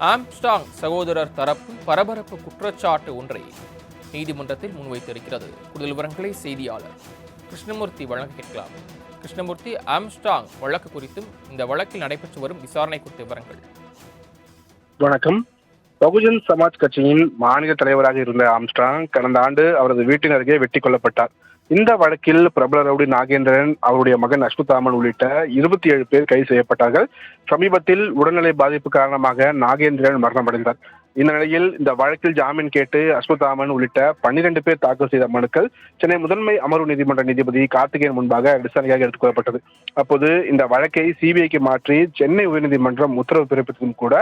Armstrong சகோதரர் தரப்பு பரபரப்பு குற்றச்சாட்டு ஒன்றை நீதிமன்றத்தில் முன்வைத்திருக்கிறது. கூடுதல் விவரங்களை செய்தியாளர் கிருஷ்ணமூர்த்தி வழங்க கேட்கலாம். கிருஷ்ணமூர்த்தி ஆம்ஸ்டாங் வழக்கு குறித்தும் இந்த வழக்கில் நடைபெற்று வரும் விசாரணை குறித்த விவரங்கள். வணக்கம். பகுஜன் சமாஜ் கட்சியின் மாநில தலைவராக இருந்த ஆம்ஸ்டாங் கடந்த ஆண்டு அவரது வீட்டின் அருகே வெட்டி கொல்லப்பட்டார். இந்த வழக்கில் பிரபல ரவுடி நாகேந்திரன் அவருடைய மகன் அஸ்வத்தாமன் உள்ளிட்ட இருபத்தி ஏழு பேர் கைது செய்யப்பட்டார்கள். சமீபத்தில் உடல்நிலை பாதிப்பு காரணமாக நாகேந்திரன் மரணமடைந்தார். இந்த நிலையில் இந்த வழக்கில் ஜாமீன் கேட்டு அஸ்வத்தாமன் உள்ளிட்ட பன்னிரண்டு பேர் தாக்கல் செய்த மனுக்கள் சென்னை முதன்மை அமர்வு நீதிமன்ற நீதிபதி கார்த்திகேயன் முன்பாக விசாரணையாக எடுத்துக் கொள்ளப்பட்டது அப்போது இந்த வழக்கை சிபிஐக்கு மாற்றி சென்னை உயர்நீதிமன்றம் உத்தரவு பிறப்பித்ததும் கூட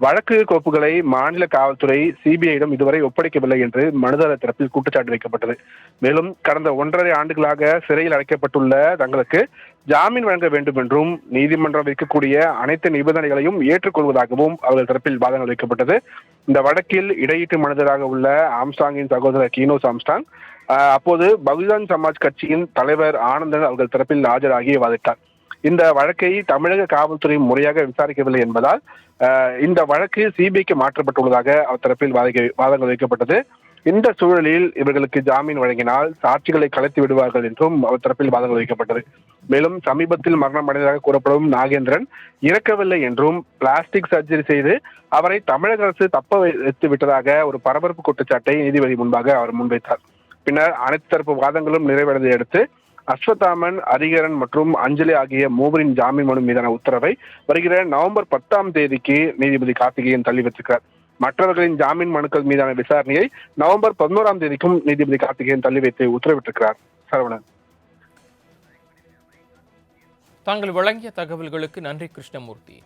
வழக்கு கோப்புகளை மாநில காவல்துறை சிபிஐயிடம் இதுவரை ஒப்படைக்கவில்லை என்று மனுதாரர் தரப்பில் குற்றச்சாட்டு வைக்கப்பட்டது. மேலும் கடந்த ஒன்றரை ஆண்டுகளாக சிறையில் அடைக்கப்பட்டுள்ள தங்களுக்கு ஜாமீன் வழங்க வேண்டும் என்றும் நீதிமன்றம் வைக்கக்கூடிய அனைத்து நிபந்தனைகளையும் ஏற்றுக்கொள்வதாகவும் அவர்கள் தரப்பில் வாதங்கள் வைக்கப்பட்டது. இந்த வழக்கில் இடையீட்டு மனிதராக உள்ள ஆம்ஸ்டாங்கின் சகோதரர் கீனோ சாம்ஸ்டாங் அப்போது பகுஜன் சமாஜ் கட்சியின் தலைவர் ஆனந்தன் அவர்கள் தரப்பில் ஆஜராகி வாதிட்டார். இந்த வழக்கை தமிழக காவல்துறை முறையாக விசாரிக்கவில்லை என்பதால் இந்த வழக்கு சிபிஐக்கு மாற்றப்பட்டுள்ளதாக அவர் தரப்பில் வாதிக்க- வாதங்கள் வைக்கப்பட்டது. இந்த சூழலில் இவர்களுக்கு ஜாமீன் வழங்கினால் சாட்சிகளை கலைத்து விடுவார்கள் என்றும் அவர் தரப்பில் வாதங்கள் வைக்கப்பட்டது. மேலும் சமீபத்தில் மரணம் அடைந்ததாக கூறப்படும் நாகேந்திரன் இறக்கவில்லை என்றும் பிளாஸ்டிக் சர்ஜரி செய்து அவரை தமிழக அரசு தப்ப வைத்து விட்டதாக ஒரு பரபரப்பு குற்றச்சாட்டை நீதிபதி முன்பாக அவர் முன்வைத்தார். பின்னர் அனைத்து தரப்பு வாதங்களும் நிறைவடைந்ததை அடுத்து அஸ்வத்தாமன் ஹரிகரன் மற்றும் அஞ்சலி ஆகிய மூவரின் ஜாமீன் மனு மீதான உத்தரவை வருகிற நவம்பர் பத்தாம் தேதிக்கு நீதிபதி கார்த்திகேயன் தள்ளி வைத்திருக்கிறார். மற்றவர்களின் ஜாமீன் மனுக்கள் மீதான விசாரணையை நவம்பர் பதினோராம் தேதிக்கும் நீதிபதி கார்த்திகேயன் தள்ளி வைத்து உத்தரவிட்டிருக்கிறார். சரவணன். தாங்கள் வழங்கிய தகவல்களுக்கு நன்றி கிருஷ்ணமூர்த்தி.